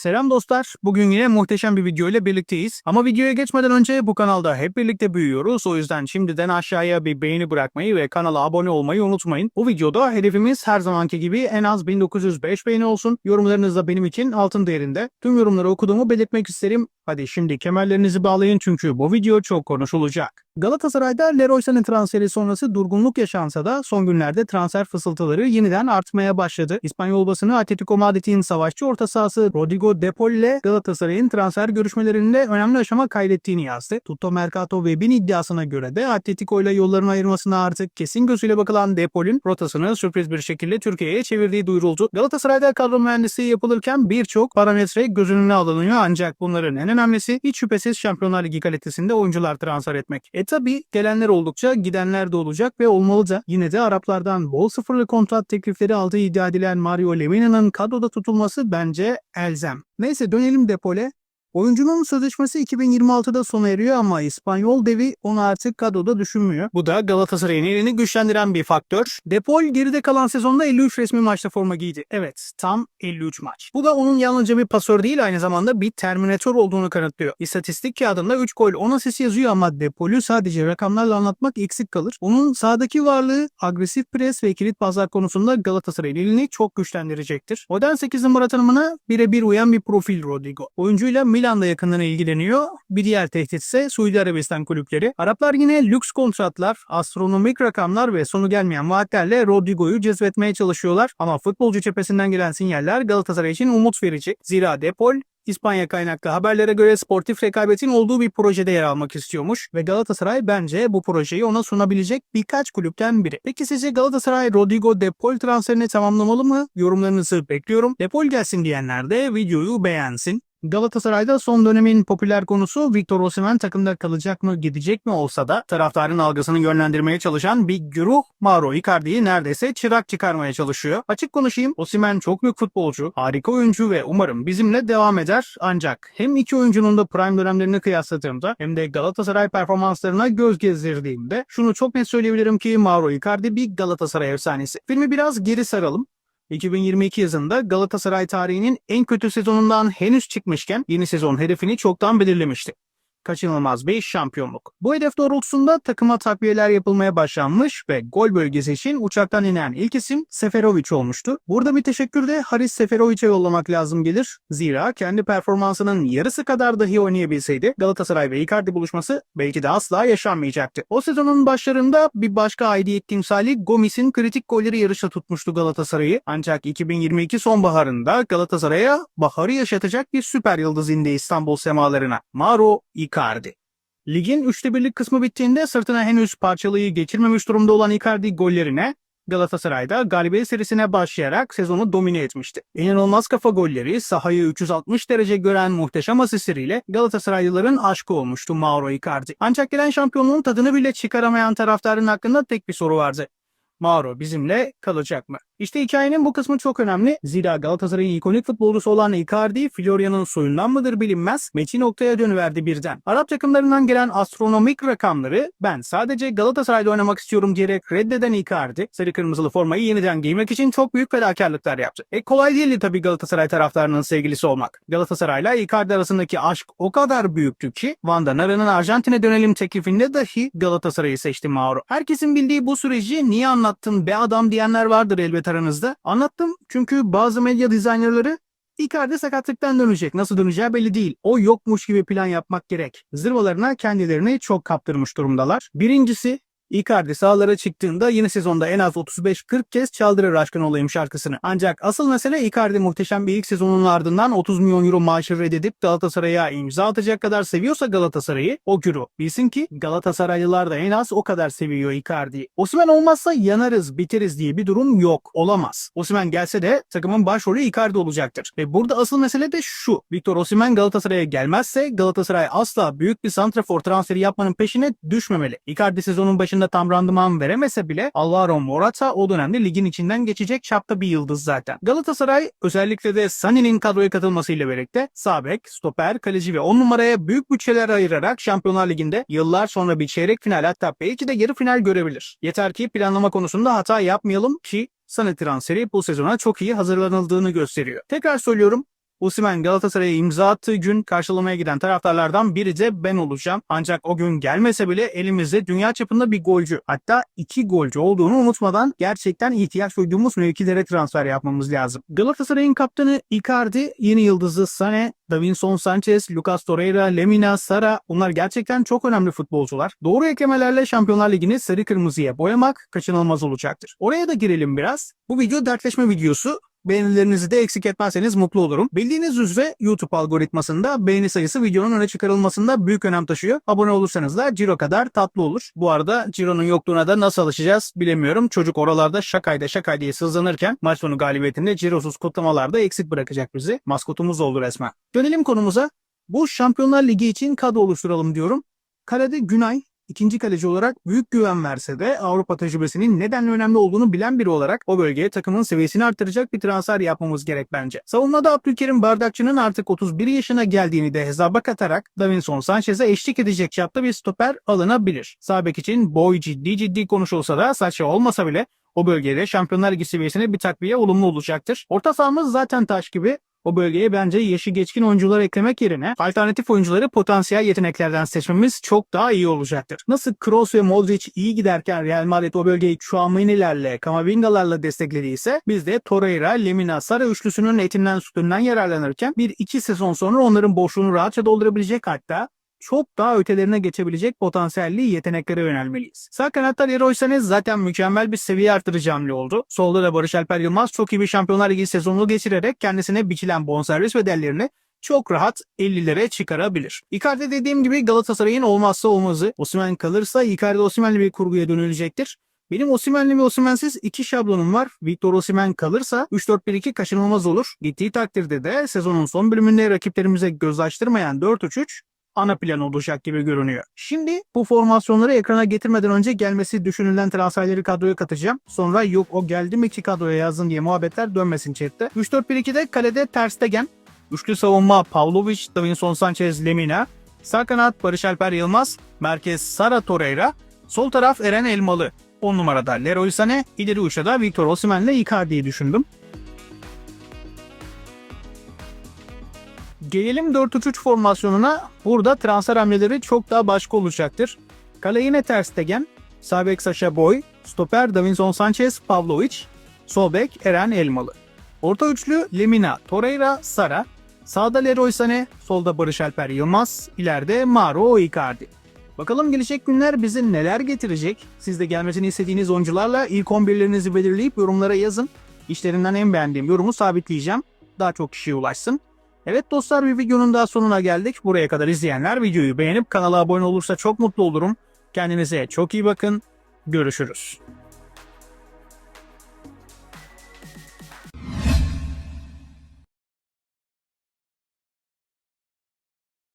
Selam dostlar. Bugün yine muhteşem bir video ile birlikteyiz. Ama videoya geçmeden önce bu kanalda hep birlikte büyüyoruz. O yüzden şimdiden aşağıya bir beğeni bırakmayı ve kanala abone olmayı unutmayın. Bu videoda hedefimiz her zamanki gibi en az 1905 beğeni olsun. Yorumlarınız da benim için altın değerinde. Tüm yorumları okuduğumu belirtmek isterim. Hadi şimdi kemerlerinizi bağlayın çünkü bu video çok konuşulacak. Galatasaray'da Leroy Sané transferi sonrası durgunluk yaşansa da son günlerde transfer fısıltıları yeniden artmaya başladı. İspanyol basını Atletico Madrid'in savaşçı orta sahası Rodrigo De Paul ile Galatasaray'ın transfer görüşmelerinde önemli aşama kaydettiğini yazdı. Tutto Mercato Web'in iddiasına göre de Atletico ile yollarını ayırmasına artık kesin gözüyle bakılan De Paul'ün rotasını sürpriz bir şekilde Türkiye'ye çevirdiği duyuruldu. Galatasaray'da kadro mühendisliği yapılırken birçok parametre göz önüne alınıyor ancak bunların en önemlisi hiç şüphesiz Şampiyonlar Ligi kalitesinde oyuncular transfer etmek. E tabi gelenler oldukça gidenler de olacak ve olmalı da yine de Araplardan bol sıfırlı kontrat teklifleri aldığı iddia edilen Mario Lemina'nın kadroda tutulması bence elzem. Neyse dönelim Depol'e. Oyuncunun sözleşmesi 2026'da sona eriyor ama İspanyol devi onu artık kadroda düşünmüyor. Bu da Galatasaray'ın elini güçlendiren bir faktör. Depol geride kalan sezonda 53 resmi maçta forma giydi. Evet tam 53 maç. Bu da onun yalnızca bir pasör değil aynı zamanda bir terminatör olduğunu kanıtlıyor. İstatistik kağıdında 3 gol 10 asist yazıyor ama Depol'ü sadece rakamlarla anlatmak eksik kalır. Onun sahadaki varlığı agresif pres ve kilit paslar konusunda Galatasaray'ın elini çok güçlendirecektir. Modern 8 numara tanımına birebir uyan bir profil Rodrigo. Oyuncuyla Milan'da yakından ilgileniyor. Bir diğer tehdit ise Suudi Arabistan kulüpleri. Araplar yine lüks kontratlar, astronomik rakamlar ve sonu gelmeyen vaatlerle Rodrigo'yu cezbetmeye çalışıyorlar. Ama futbolcu cephesinden gelen sinyaller Galatasaray için umut verici. Zira Depol İspanya kaynaklı haberlere göre sportif rekabetin olduğu bir projede yer almak istiyormuş ve Galatasaray bence bu projeyi ona sunabilecek birkaç kulüpten biri. Peki sizce Galatasaray Rodrigo Depol transferini tamamlamalı mı? Yorumlarınızı bekliyorum. Depol gelsin diyenler de videoyu beğensin. Galatasaray'da son dönemin popüler konusu Victor Osimhen takımda kalacak mı gidecek mi olsa da taraftarın algısını yönlendirmeye çalışan bir güruh Mauro Icardi'yi neredeyse çırak çıkarmaya çalışıyor. Açık konuşayım Osimhen çok büyük futbolcu, harika oyuncu ve umarım bizimle devam eder. Ancak hem iki oyuncunun da prime dönemlerini kıyasladığımda hem de Galatasaray performanslarına göz gezdirdiğimde şunu çok net söyleyebilirim ki Mauro Icardi bir Galatasaray efsanesi. Filmi biraz geri saralım. 2022 yazında Galatasaray tarihinin en kötü sezonundan henüz çıkmışken yeni sezon hedefini çoktan belirlemişti. Kaçınılmaz bir şampiyonluk. Bu hedef doğrultusunda takıma takviyeler yapılmaya başlanmış ve gol bölgesi için uçaktan inen ilk isim Seferovic olmuştu. Burada bir teşekkür de Haris Seferovic'e yollamak lazım gelir. Zira kendi performansının yarısı kadar dahi oynayabilseydi Galatasaray ve Icardi buluşması belki de asla yaşanmayacaktı. O sezonun başlarında bir başka aidiyet timsali Gomis'in kritik golleri yarışa tutmuştu Galatasaray'ı. Ancak 2022 sonbaharında Galatasaray'a baharı yaşatacak bir süper yıldız indi İstanbul semalarına. Mauro Icardi. Ligin üçte birlik kısmı bittiğinde sırtına henüz parçalıyı geçirmemiş durumda olan Icardi gollerine Galatasaray'da galibiyet serisine başlayarak sezonu domine etmişti. İnanılmaz kafa golleri, sahayı 360 derece gören muhteşem asistleriyle Galatasaraylıların aşkı olmuştu Mauro Icardi. Ancak gelen şampiyonluğun tadını bile çıkaramayan taraftarın hakkında tek bir soru vardı. Mauro bizimle kalacak mı? İşte hikayenin bu kısmı çok önemli. Zira Galatasaray'ın ikonik futbolcusu olan Icardi, Florya'nın soyundan mıdır bilinmez, meçi noktaya dönüverdi birden. Arap takımlarından gelen astronomik rakamları ben sadece Galatasaray'da oynamak istiyorum diyerek reddeden Icardi, sarı kırmızılı formayı yeniden giymek için çok büyük fedakarlıklar yaptı. E kolay değildi tabii Galatasaray taraftarının sevgilisi olmak. Galatasaray'la Icardi arasındaki aşk o kadar büyüktü ki Van der Nara'nın Arjantin'e dönelim teklifinde dahi Galatasaray'ı seçti Mauro. Herkesin bildiği bu süreci niye anlattın be adam diyenler vardır elbet aranızda. Anlattım çünkü bazı medya dizaynerları Icardi sakatlıktan dönecek. Nasıl döneceği belli değil. O yokmuş gibi plan yapmak gerek. Zırvalarına kendilerini çok kaptırmış durumdalar. Birincisi Icardi sahalara çıktığında yeni sezonda en az 35-40 kez çaldırır aşkın olayım şarkısını. Ancak asıl mesele Icardi muhteşem bir ilk sezonun ardından 30 milyon euro maaşı reddedip Galatasaray'a imza atacak kadar seviyorsa Galatasaray'ı o gürü. Bilsin ki Galatasaraylılar da en az o kadar seviyor Icardi'yi. Osimhen olmazsa yanarız, biteriz diye bir durum yok. Olamaz. Osimhen gelse de takımın başrolü Icardi olacaktır. Ve burada asıl mesele de şu. Victor Osimhen Galatasaray'a gelmezse Galatasaray asla büyük bir santrafor transferi yapmanın peşine düşmemeli. Icardi sezonun başında tam randıman veremese bile Alvaro Morata o dönemde ligin içinden geçecek çapta bir yıldız zaten. Galatasaray özellikle de Sané'nin kadroya katılmasıyla birlikte sağ stoper, kaleci ve 10 numaraya büyük bütçeler ayırarak Şampiyonlar Ligi'nde yıllar sonra bir çeyrek final hatta belki de yarı final görebilir. Yeter ki planlama konusunda hata yapmayalım ki Sané transferi bu sezona çok iyi hazırlanıldığını gösteriyor. Tekrar söylüyorum Osimhen Galatasaray'a imza attığı gün karşılamaya giden taraftarlardan biri de ben olacağım. Ancak o gün gelmese bile elimizde dünya çapında bir golcü hatta iki golcü olduğunu unutmadan gerçekten ihtiyaç duyduğumuz mevkilere transfer yapmamız lazım. Galatasaray'ın kaptanı Icardi, yeni yıldızı Sane, Davinson Sanchez, Lucas Torreira, Lemina, Sara bunlar gerçekten çok önemli futbolcular. Doğru eklemelerle Şampiyonlar Ligi'ni sarı kırmızıya boyamak kaçınılmaz olacaktır. Oraya da girelim biraz. Bu video dertleşme videosu. Beğenilerinizi de eksik etmezseniz mutlu olurum. Bildiğiniz üzere YouTube algoritmasında beğeni sayısı videonun öne çıkarılmasında büyük önem taşıyor. Abone olursanız da Ciro kadar tatlı olur. Bu arada Ciro'nun yokluğuna da nasıl alışacağız bilemiyorum. Çocuk oralarda şakayda şakay sızlanırken maç sonu galibiyetinde Ciro'suz kutlamalarda eksik bırakacak bizi. Maskotumuz oldu resmen. Dönelim konumuza. Bu Şampiyonlar Ligi için kadro oluşturalım diyorum. Kalede Günay, ikinci kaleci olarak büyük güven verse de Avrupa tecrübesinin neden önemli olduğunu bilen biri olarak o bölgeye takımın seviyesini arttıracak bir transfer yapmamız gerek bence. Savunmada Abdülkerim Bardakçı'nın artık 31 yaşına geldiğini de hesaba katarak Davinson Sanchez'e eşlik edecek çapta bir stoper alınabilir. Sağ bek için boy ciddi ciddi konuşulsa da saçı olmasa bile o bölgede Şampiyonlar Ligi seviyesine bir takviye olumlu olacaktır. Orta sahamız zaten taş gibi. O bölgeye bence yaşı geçkin oyuncular eklemek yerine alternatif oyuncuları potansiyel yeteneklerden seçmemiz çok daha iyi olacaktır. Nasıl Kroos ve Modric iyi giderken Real Madrid o bölgeyi Chouameni'lerle, Kamavinga'larla desteklediyse biz de Torreira, Lemina, Sara üçlüsünün etinden sütünden yararlanırken bir iki sezon sonra onların boşluğunu rahatça doldurabilecek hatta çok daha ötelerine geçebilecek potansiyelli yeteneklere yönelmeliyiz. Sağ kanatta Leroy Sané zaten mükemmel bir seviye artırıcı hamle oldu. Solda da Barış Alper Yılmaz çok iyi bir Şampiyonlar Ligi sezonunu geçirerek kendisine biçilen bonservis bedellerini çok rahat 50'lere çıkarabilir. Icardi dediğim gibi Galatasaray'ın olmazsa olmazı. Osimhen kalırsa Icardi Osimhen'li bir kurguya dönülecektir. Benim Osimhen'li ve Osimhen'siz iki şablonum var. Victor Osimhen kalırsa 3-4-1-2 kaçınılmaz olur. Gittiği takdirde de sezonun son bölümünde rakiplerimize göz açtırmayan 4-3-3 ana plan olacak gibi görünüyor. Şimdi bu formasyonları ekrana getirmeden önce gelmesi düşünülen transferleri kadroya katacağım. Sonra yok o geldi mi ki kadroya yazın diye muhabbetler dönmesin chatte. 3-4-1-2'de kalede Ter Stegen, Üçlü savunma Pavlovic, Davinson Sanchez, Lemina, sağ kanat Barış Alper Yılmaz, merkez Sara Torreira, sol taraf Eren Elmalı. 10 numarada Leroy Sané, ileri uçta da Victor Osimhen ile Icardi'yi düşündüm. Gelelim 4-3-3 formasyonuna. Burada transfer hamleleri çok daha başka olacaktır. Kale yine Ter Stegen, sağ Sasha Boy, stoper Davinson Sanchez, Pavlovic, sol bek Eren Elmalı. Orta üçlü Lemina, Torreira, Sara, sağda Leroy Sané, solda Barış Alper Yılmaz, ileride Mauro Icardi. Bakalım gelecek günler bize neler getirecek? Siz de gelmesini istediğiniz oyuncularla ilk 11'lerinizi belirleyip yorumlara yazın. İşlerinden en beğendiğim yorumu sabitleyeceğim. Daha çok kişiye ulaşsın. Evet dostlar bir videonun daha sonuna geldik. Buraya kadar izleyenler videoyu beğenip kanala abone olursa çok mutlu olurum. Kendinize çok iyi bakın. Görüşürüz.